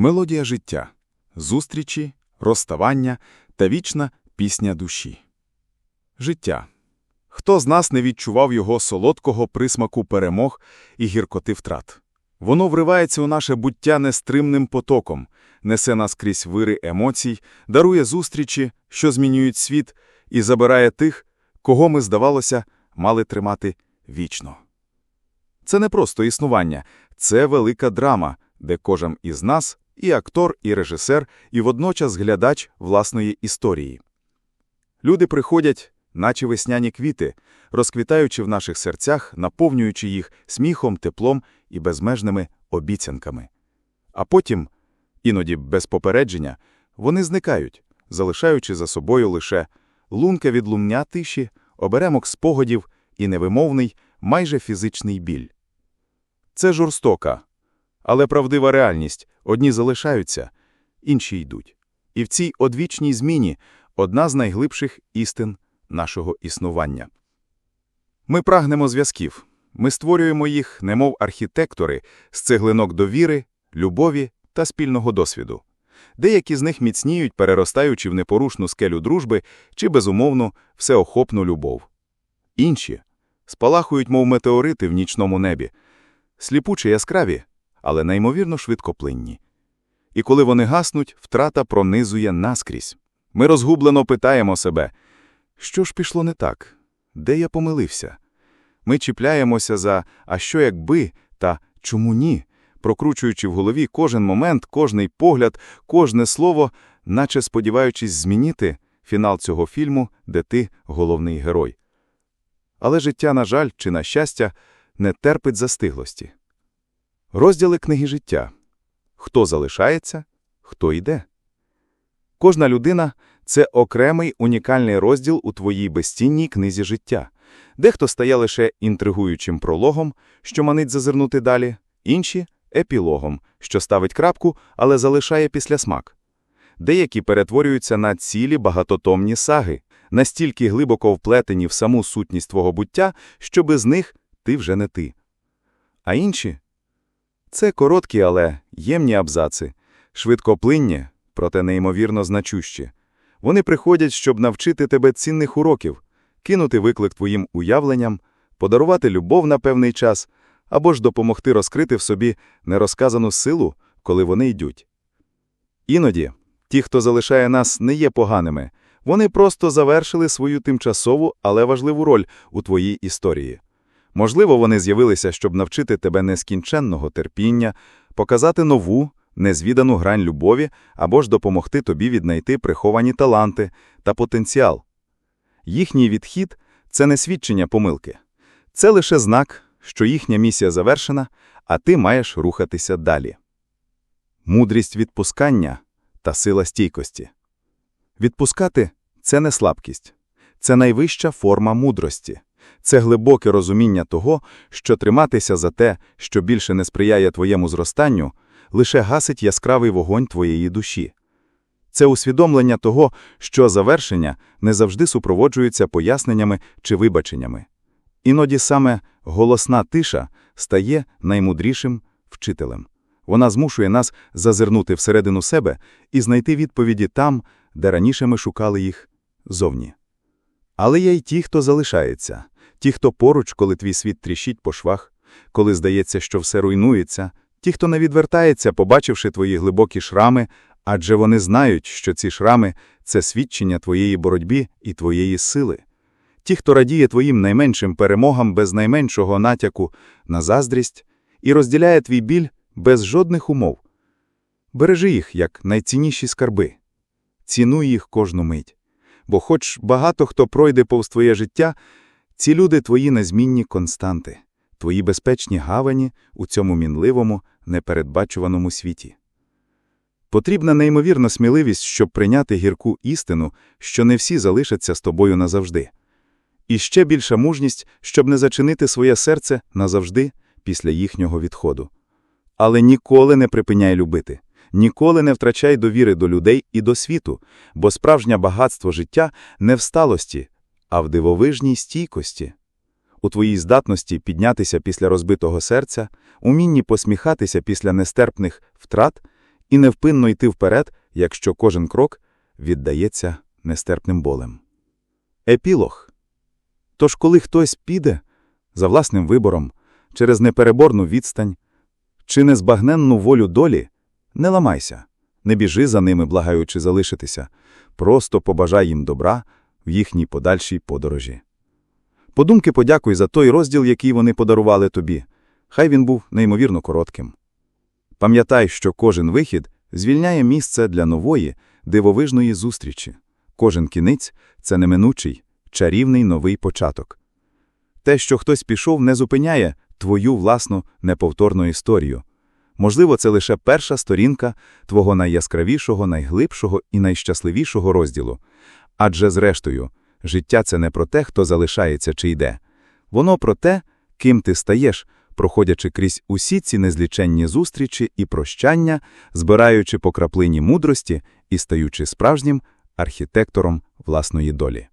Мелодія життя, зустрічі, розставання та вічна пісня душі. Життя. Хто з нас не відчував його солодкого присмаку перемог і гіркоти втрат? Воно вривається у наше буття нестримним потоком, несе нас крізь вири емоцій, дарує зустрічі, що змінюють світ, і забирає тих, кого ми, здавалося, мали тримати вічно. Це не просто існування, це велика драма, де кожен із нас і актор, і режисер, і водночас глядач власної історії. Люди приходять, наче весняні квіти, розквітаючи в наших серцях, наповнюючи їх сміхом, теплом і безмежними обіцянками. А потім, іноді без попередження, вони зникають, залишаючи за собою лише лунка від лумня тиші, оберемок спогадів і невимовний, майже фізичний біль. Це жорстока, але правдива реальність. Одні залишаються, інші йдуть. І в цій одвічній зміні одна з найглибших істин нашого існування. Ми прагнемо зв'язків. Ми створюємо їх, немов архітектори, з цеглинок довіри, любові та спільного досвіду. Деякі з них міцніють, переростаючи в непорушну скелю дружби чи безумовну всеохопну любов. Інші спалахують, мов метеорити в нічному небі, сліпуче яскраві, але неймовірно швидкоплинні. І коли вони гаснуть, втрата пронизує наскрізь. Ми розгублено питаємо себе, що ж пішло не так? Де я помилився? Ми чіпляємося за «а що якби» та «чому ні?», прокручуючи в голові кожен момент, кожний погляд, кожне слово, наче сподіваючись змінити фінал цього фільму, де ти головний герой. Але життя, на жаль, чи на щастя, не терпить застиглості. Розділи книги життя. Хто залишається, хто йде. Кожна людина це окремий унікальний розділ у твоїй безцінній книзі життя. Дехто стає лише інтригуючим прологом, що манить зазирнути далі, інші епілогом, що ставить крапку, але залишає післясмак. Деякі перетворюються на цілі багатотомні саги, настільки глибоко вплетені в саму сутність твого буття, що без них ти вже не ти. А інші це короткі, але ємні абзаци, швидкоплинні, проте неймовірно значущі. Вони приходять, щоб навчити тебе цінних уроків, кинути виклик твоїм уявленням, подарувати любов на певний час або ж допомогти розкрити в собі нерозказану силу, коли вони йдуть. Іноді ті, хто залишає нас, не є поганими, вони просто завершили свою тимчасову, але важливу роль у твоїй історії. Можливо, вони з'явилися, щоб навчити тебе нескінченного терпіння, показати нову, незвідану грань любові або ж допомогти тобі віднайти приховані таланти та потенціал. Їхній відхід це не свідчення помилки, це лише знак, що їхня місія завершена, а ти маєш рухатися далі. Мудрість відпускання та сила стійкості. Відпускати це не слабкість, це найвища форма мудрості. Це глибоке розуміння того, що триматися за те, що більше не сприяє твоєму зростанню, лише гасить яскравий вогонь твоєї душі. Це усвідомлення того, що завершення не завжди супроводжується поясненнями чи вибаченнями. Іноді саме голосна тиша стає наймудрішим вчителем. Вона змушує нас зазирнути всередину себе і знайти відповіді там, де раніше ми шукали їх зовні. Але є й ті, хто залишається, ті, хто поруч, коли твій світ тріщить по швах, коли здається, що все руйнується, ті, хто не відвертається, побачивши твої глибокі шрами, адже вони знають, що ці шрами це свідчення твоєї боротьби і твоєї сили. Ті, хто радіє твоїм найменшим перемогам без найменшого натяку на заздрість і розділяє твій біль без жодних умов. Бережи їх як найцінніші скарби, цінуй їх кожну мить. Бо, хоч багато хто пройде повз твоє життя, ці люди твої незмінні константи, твої безпечні гавані у цьому мінливому, непередбачуваному світі. Потрібна неймовірна сміливість, щоб прийняти гірку істину, що не всі залишаться з тобою назавжди. І ще більша мужність, щоб не зачинити своє серце назавжди після їхнього відходу. Але ніколи не припиняй любити, ніколи не втрачай довіри до людей і до світу, бо справжнє багатство життя не в сталості, а в дивовижній стійкості. У твоїй здатності піднятися після розбитого серця, умінні посміхатися після нестерпних втрат і невпинно йти вперед, якщо кожен крок віддається нестерпним болем. Епілог. Тож, коли хтось піде за власним вибором, через непереборну відстань чи незбагненну волю долі, не ламайся, не біжи за ними, благаючи залишитися, просто побажай їм добра в їхній подальшій подорожі. Подумки подякуй за той розділ, який вони подарували тобі. Хай він був неймовірно коротким. Пам'ятай, що кожен вихід звільняє місце для нової, дивовижної зустрічі. Кожен кінець – це неминучий, чарівний новий початок. Те, що хтось пішов, не зупиняє твою власну неповторну історію. Можливо, це лише перша сторінка твого найяскравішого, найглибшого і найщасливішого розділу. Адже, зрештою, життя – це не про те, хто залишається чи йде. Воно про те, ким ти стаєш, проходячи крізь усі ці незліченні зустрічі і прощання, збираючи по краплині мудрості і стаючи справжнім архітектором власної долі.